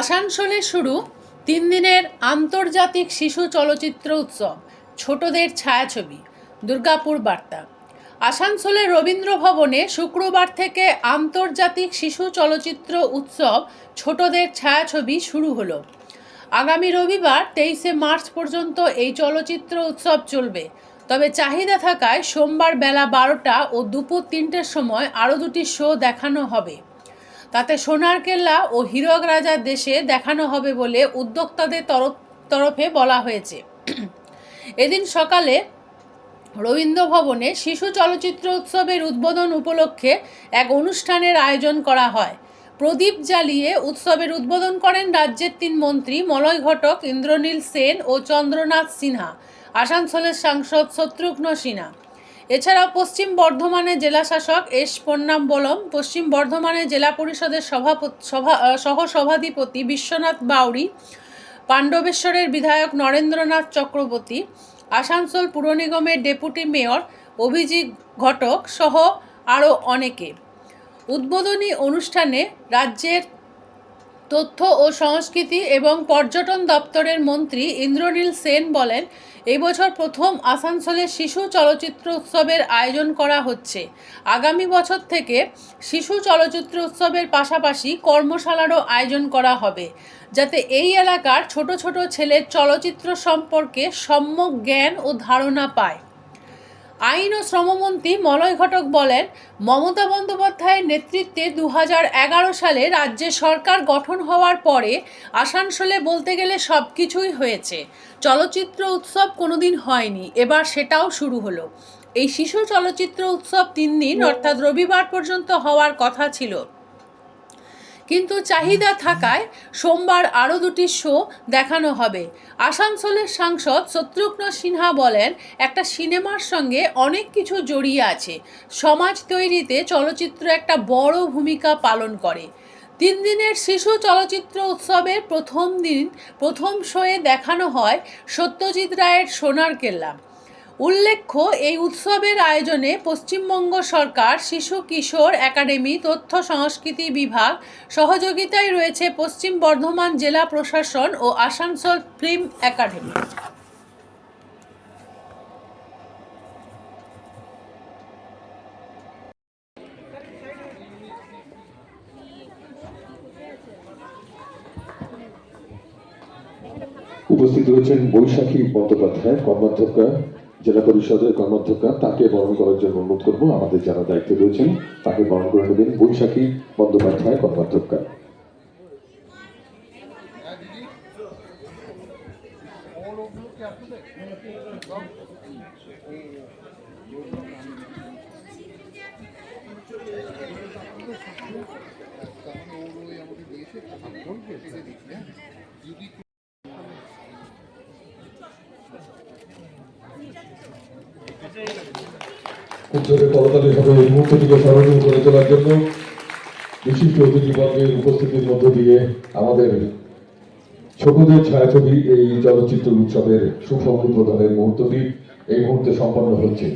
আসানসোলে শুরু তিন দিনের আন্তর্জাতিক শিশু চলচ্চিত্র উৎসব, ছোটদের ছায়াছবি, দুর্গাপুর বার্তা। আসানসোলের রবীন্দ্র ভবনে শুক্রবার থেকে আন্তর্জাতিক শিশু চলচ্চিত্র উৎসব, ছোটদের ছায়াছবি শুরু হলো। আগামী রবিবার তেইশে মার্চ পর্যন্ত এই চলচ্চিত্র উৎসব চলবে। তবে চাহিদা থাকায় সোমবার বেলা বারোটা ও দুপুর তিনটের সময় আরও দুটি শো দেখানো হবে। তাতে সোনার কেল্লা ও হীরক রাজার দেশে দেখানো হবে বলে উদ্যোক্তাদের তরফ বলা হয়েছে। এদিন সকালে রবীন্দ্র ভবনে শিশু চলচ্চিত্র উৎসবের উদ্বোধন উপলক্ষে এক অনুষ্ঠানের আয়োজন করা হয়। প্রদীপ জ্বালিয়ে উৎসবের উদ্বোধন করেন রাজ্যের তিন মন্ত্রী, মলয় ঘটক, ইন্দ্রনীল সেন ও চন্দ্রনাথ সিনহা। আসানসোলের সাংসদ শত্রুঘ্ন সিনহা। এছাড়াও পশ্চিম বর্ধমানের জেলা শাসক এস পন্নাম্বলম পশ্চিম বর্ধমানের জেলা পরিষদের সভাপতি, সভা সহ সভাধিপতি বিশ্বনাথ বাউরি পাণ্ডবেশ্বরের বিধায়ক নরেন্দ্রনাথ চক্রবর্তী, আসানসোল পুর নিগমের ডেপুটি মেয়র অভিজিৎ ঘটক সহ আরও অনেকে। উদ্বোধনী অনুষ্ঠানে রাজ্যের তথ্য ও সংস্কৃতি এবং পর্যটন দপ্তরের মন্ত্রী ইন্দ্রনীল সেন বলেন এবছর প্রথম আসানসোলে শিশু চলচ্চিত্র উৎসবের আয়োজন করা হচ্ছে। আগামী বছর থেকে শিশু চলচ্চিত্র উৎসবের পাশাপাশি কর্মশালারও আয়োজন করা হবে, যাতে এই এলাকার ছোট ছোট ছেলের চলচ্চিত্র সম্পর্কে সম্যক জ্ঞান ও ধারণা পায়। আইন ও শ্রমমন্ত্রী মলয় ঘটক বলেন মমতা বন্দ্যোপাধ্যায়ের নেতৃত্বে দু হাজার এগারো সালে রাজ্যে সরকার গঠন হওয়ার পরে আসানসোলে বলতে গেলে সব কিছুই হয়েছে। চলচ্চিত্র উৎসব কোনোদিন হয়নি এবার সেটাও শুরু হলো। এই শিশু চলচ্চিত্র উৎসব তিন দিন অর্থাৎ রবিবার পর্যন্ত হওয়ার কথা ছিল। কিন্তু চাহিদা থাকায় সোমবার আরও দুটি শো দেখানো হবে। আসানসোলের সাংসদ শত্রুঘ্ন সিনহা বলেন, একটা সিনেমার সঙ্গে অনেক কিছু জড়িয়ে আছে। সমাজ তৈরিতে চলচ্চিত্র একটা বড় ভূমিকা পালন করে। তিন দিনের শিশু চলচ্চিত্র উৎসবের প্রথম দিন, প্রথম শোয়ে দেখানো হয় সত্যজিৎ রায়ের সোনার কেল্লা। উল্লেখ্য, এই উৎসবের আয়োজনে পশ্চিমবঙ্গ সরকার, শিশু কিশোর একাডেমি, তথ্য সংস্কৃতি বিভাগ, সহযোগিতায় রয়েছে পশ্চিম বর্ধমান জেলা প্রশাসন ও আসানসোল ফিল্ম একাডেমি। উপস্থিত রয়েছেন বৈশাখী বন্দ্যোপাধ্যায়, কর্মাধ্যক্ষা। জেলা পরিষদের কর্মাধ্যক্ষা তাকে বরণ করার জন্য অনুরোধ করব। আমাদের যারা দায়িত্বে রয়েছেন, তাকে বরণ করে নেবেন বৈশাখী বন্দ্যোপাধ্যায় কর্মাধ্যক্ষা উত্তরে করতালি হবে এই মুহূর্তটিকে স্মরণীয় করে তোলার জন্য বিশিষ্ট অতিথিবর্গের উপস্থিতির মধ্য দিয়ে আমাদের ছোটদের ছায়াছবি এই চলচ্চিত্র উৎসবের সুফল উদ্বোধনের মুহূর্তটি এই মুহূর্তে সম্পন্ন হচ্ছে।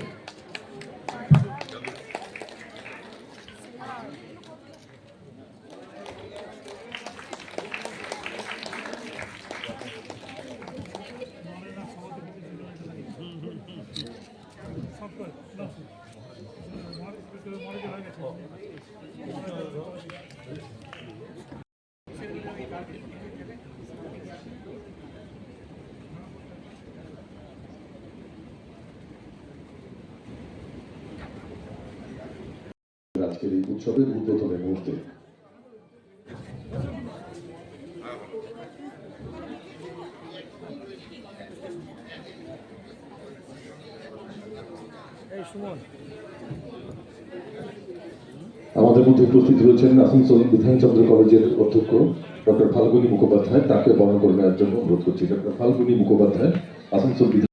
আজকের এই উৎসবের উদ্বোধনের মুহূর্তে। আমাদের মধ্যে উপস্থিত রয়েছেন আসানসোল বিধানচন্দ্র কলেজের অধ্যক্ষ ডক্টর ফাল্গুনী মুখোপাধ্যায়। তাকে বরণ করে নেওয়ার জন্য অনুরোধ করছি। ডক্টর ফাল্গুনী মুখোপাধ্যায় আসানসোল